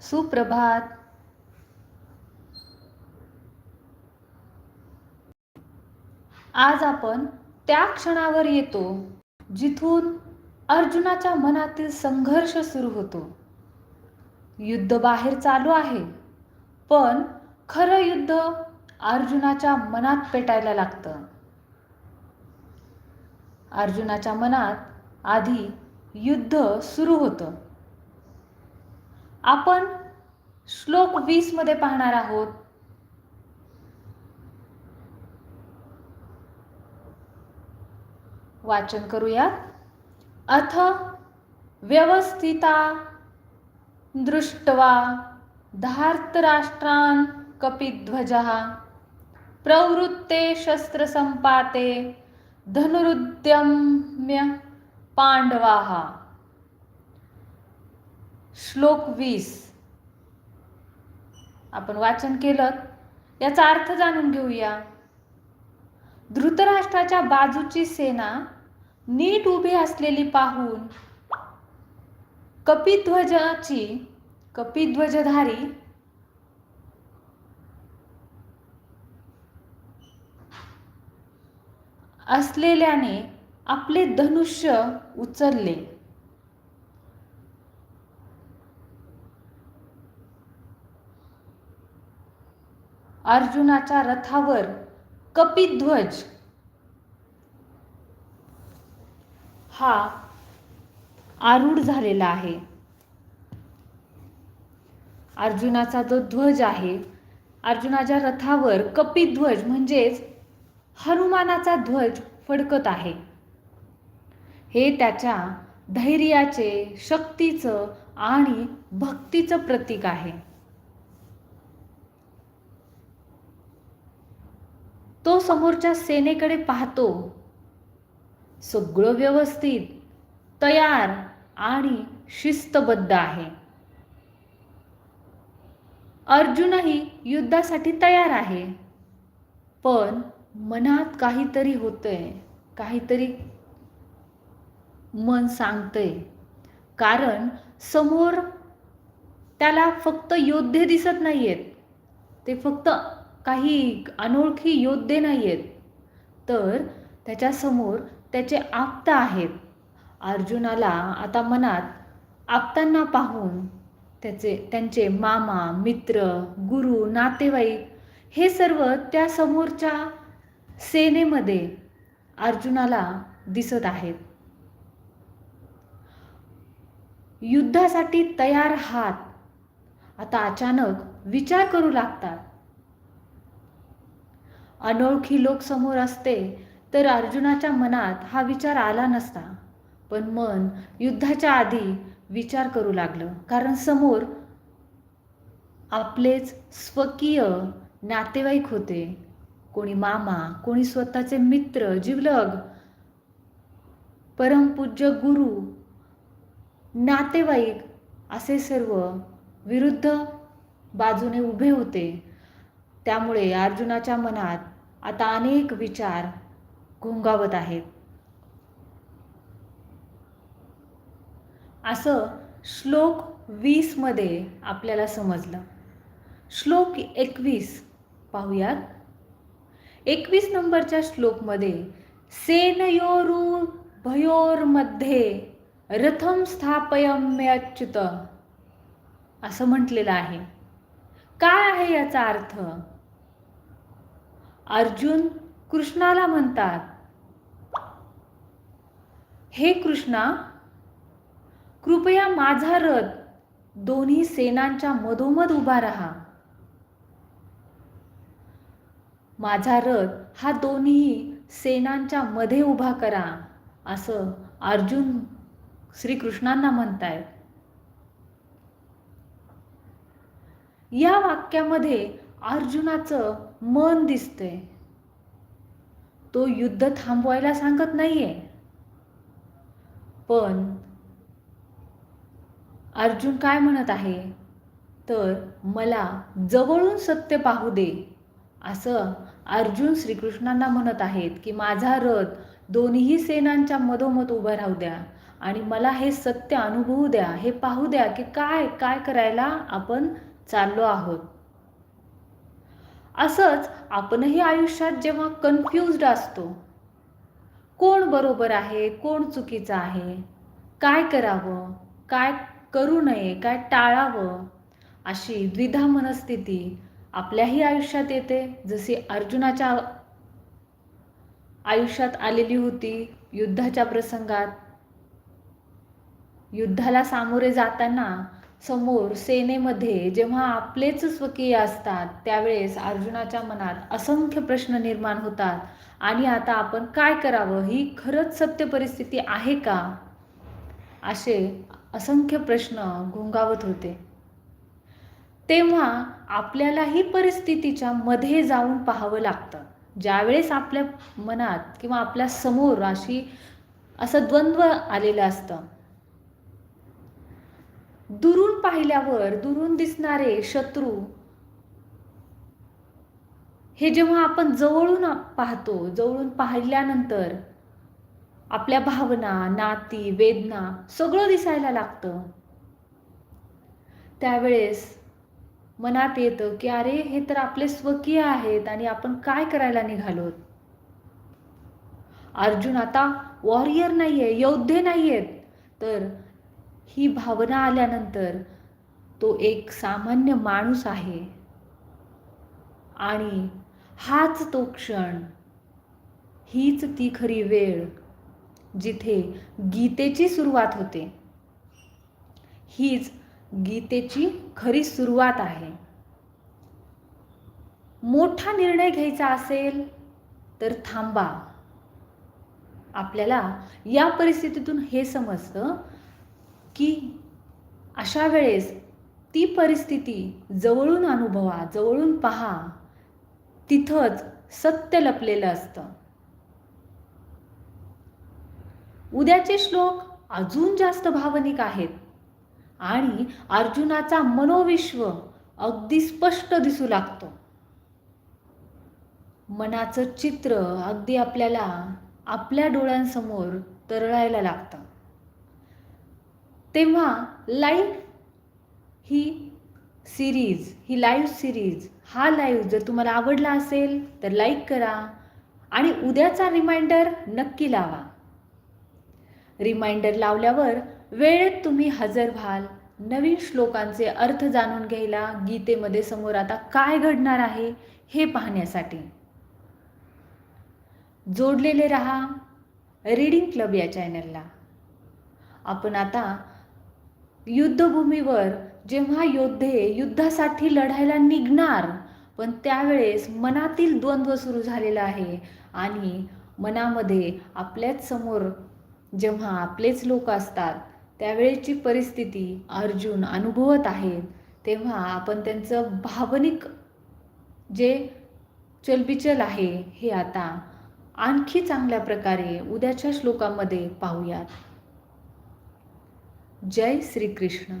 सुप्रभात. आज आपण त्या क्षणावर येतो जिथून अर्जुनाच्या मनातील संघर्ष सुरू होतो. युद्ध बाहेर चालू आहे पण खरं युद्ध अर्जुनाच्या मनात पेटायला लागतं. अर्जुनाच्या मनात आधी युद्ध सुरू होतं. आपण श्लोक वीसमध्ये पाहणार आहोत. वाचन करूया अथ व्यवस्थिता दृष्ट्वा धार्तराष्ट्रान् कपिध्वजः प्रवृत्ते शस्त्रसंपाते धनुरुद्यम्य पांडवाः श्लोक वीस. आपण वाचन केलं याचा अर्थ जाणून घेऊया. धृतराष्ट्राच्या बाजूची सेना नीट उभी असलेली पाहून कपिध्वजाची कपिध्वजधारी असलेल्याने आपले धनुष्य उचलले. अर्जुनाच्या रथावर कपिध्वज हा आरूढ झालेला आहे. अर्जुनाचा जो ध्वज आहे अर्जुनाच्या रथावर कपिध्वज म्हणजेच हनुमानाचा ध्वज फडकत आहे. हे त्याच्या धैर्याचे शक्तीचं आणि भक्तीचं प्रतीक आहे. तो समोरच्या सेनेकडे पाहतो. सगळं व्यवस्थित तयार आणि शिस्तबद्ध आहे. अर्जुनही युद्धासाठी तयार आहे. पण मनात काहीतरी होतंय काहीतरी मन सांगतंय. कारण समोर त्याला फक्त योद्धे दिसत नाहीयेत. ते फक्त काही अनोळखी योद्धे नाही आहेत तर त्याच्यासमोर त्याचे आप्त आहेत. अर्जुनाला आता मनात आप्तांना पाहून त्याचे त्यांचे मामा मित्र गुरु नातेवाईक हे सर्व त्या समोरच्या सेनेमध्ये अर्जुनाला दिसत आहेत. युद्धासाठी तयार हात आता अचानक विचार करू लागतात. अनोळखी लोक समोर असते तर अर्जुनाच्या मनात हा विचार आला नसता. पण मन युद्धाच्या आधी विचार करू लागलं. कारण समोर आपलेच स्वकीय नातेवाईक होते. कोणी मामा कोणी स्वतःचे मित्र जिवलग परमपूज्य गुरु नातेवाईक असे सर्व विरुद्ध बाजूने उभे होते. त्यामुळे अर्जुनाच्या मनात आता अनेक विचार घोंगावत आहेत. असं श्लोक वीसमध्ये आपल्याला समजलं. श्लोक एकवीस पाहूयात. एकवीस नंबरच्या श्लोकमध्ये सेनयोरू भयोरमध्ये रथम स्थापयम्यच्युत असं म्हटलेलं आहे. काय आहे याचा अर्थ? अर्जुन कृष्णाला म्हणतात हे कृष्णा कृपया माझा रथ दोन्ही सेनांच्या मधोमध उभा राहा. माझा रथ हा दोन्ही सेनांच्या मध्ये उभा करा असं अर्जुन श्रीकृष्णांना म्हणतायत. या वाक्यामध्ये अर्जुनाचं मन दिसतंय. तो युद्ध थांबवायला सांगत नाहीये. पण अर्जुन काय म्हणत आहे? तर मला जवळून सत्य पाहू दे असं अर्जुन श्रीकृष्णांना म्हणत आहेत की माझा रथ दोन्ही सेनांच्या मधोमध उभा राहू द्या आणि मला हे सत्य अनुभवू द्या हे पाहू द्या की काय काय करायला आपण चाललो आहोत. असंच आपणही आयुष्यात जेव्हा कन्फ्युज्ड असतो कोण बरोबर आहे कोण चुकीचं आहे काय करावं काय करू नये काय टाळावं अशी द्विधा मनस्थिती आपल्याही आयुष्यात येते. जशी अर्जुनाच्या आयुष्यात आलेली होती युद्धाच्या प्रसंगात युद्धाला सामोरे जाताना समोर सेनेमध्ये जेव्हा आपलेच स्वकीय असतात त्यावेळेस अर्जुनाच्या मनात असंख्य प्रश्न निर्माण होतात. आणि आता आपण काय करावं? ही खरंच सत्य परिस्थिती आहे का? असे असंख्य प्रश्न घोंगावत होते. तेव्हा आपल्यालाही परिस्थितीच्या मध्ये जाऊन पाहावं लागतं. ज्यावेळेस आपल्या मनात किंवा आपल्यासमोर अशी असं द्वंद्व आलेलं असतं दुरून पाहिल्यावर दुरून दिसणारे शत्रू हे जेव्हा आपण जवळून पाहतो जवळून पाहिल्यानंतर आपल्या भावना नाती वेदना सगळं दिसायला लागतं. त्यावेळेस मनात येतं की अरे हे तर आपले स्वकीय आहेत आणि आपण काय करायला निघालोत? अर्जुन आता वॉरियर नाहीये योद्धे नाहीयेत. तर ही भावना आल्यानंतर तो एक सामान्य माणूस आहे. आणि हाच तो क्षण हीच ती खरी वेळ जिथे गीतेची सुरुवात होते. हीच गीतेची खरी सुरुवात आहे. मोठा निर्णय घ्यायचा असेल तर थांबा. आपल्याला या परिस्थितीतून हे समजतं की अशा वेळेस ती परिस्थिती जवळून अनुभवा जवळून पहा. तिथंच सत्य लपलेलं असतं. उद्याचे श्लोक अजून जास्त भावनिक आहेत आणि अर्जुनाचा मनोविश्व अगदी स्पष्ट दिसू लागतो. मनाचं चित्र अगदी आपल्याला आपल्या डोळ्यांसमोर तरळायला लागतं. तेव्हा लाईव्ह ही सिरीज ही लाईव्ह सिरीज हा लाईव्ह जर तुम्हाला आवडला असेल तर लाईक करा आणि उद्याचा रिमाइंडर नक्की लावा. रिमाइंडर लावल्यावर वेळेत तुम्ही हजर व्हाल. नवीन श्लोकांचे अर्थ जाणून घ्यायला गीतेमध्ये समोर आता काय घडणार आहे हे पाहण्यासाठी. जोडलेले रहा. रीडिंग क्लब या चॅनलला आपण आता युद्धभूमीवर जेव्हा योद्धे युद्धासाठी लढायला निघणार पण त्यावेळेस मनातील द्वंद्व सुरू झालेला आहे आणि मनामध्ये आपल्याच समोर जेव्हा आपलेच लोक असतात त्यावेळेची परिस्थिती अर्जुन अनुभवत आहेत तेव्हा आपण त्यांचं भावनिक जे चलबिचल आहे हे आता आणखी चांगल्या प्रकारे उद्याच्या श्लोकामध्ये पाहूयात. जय श्रीकृष्ण.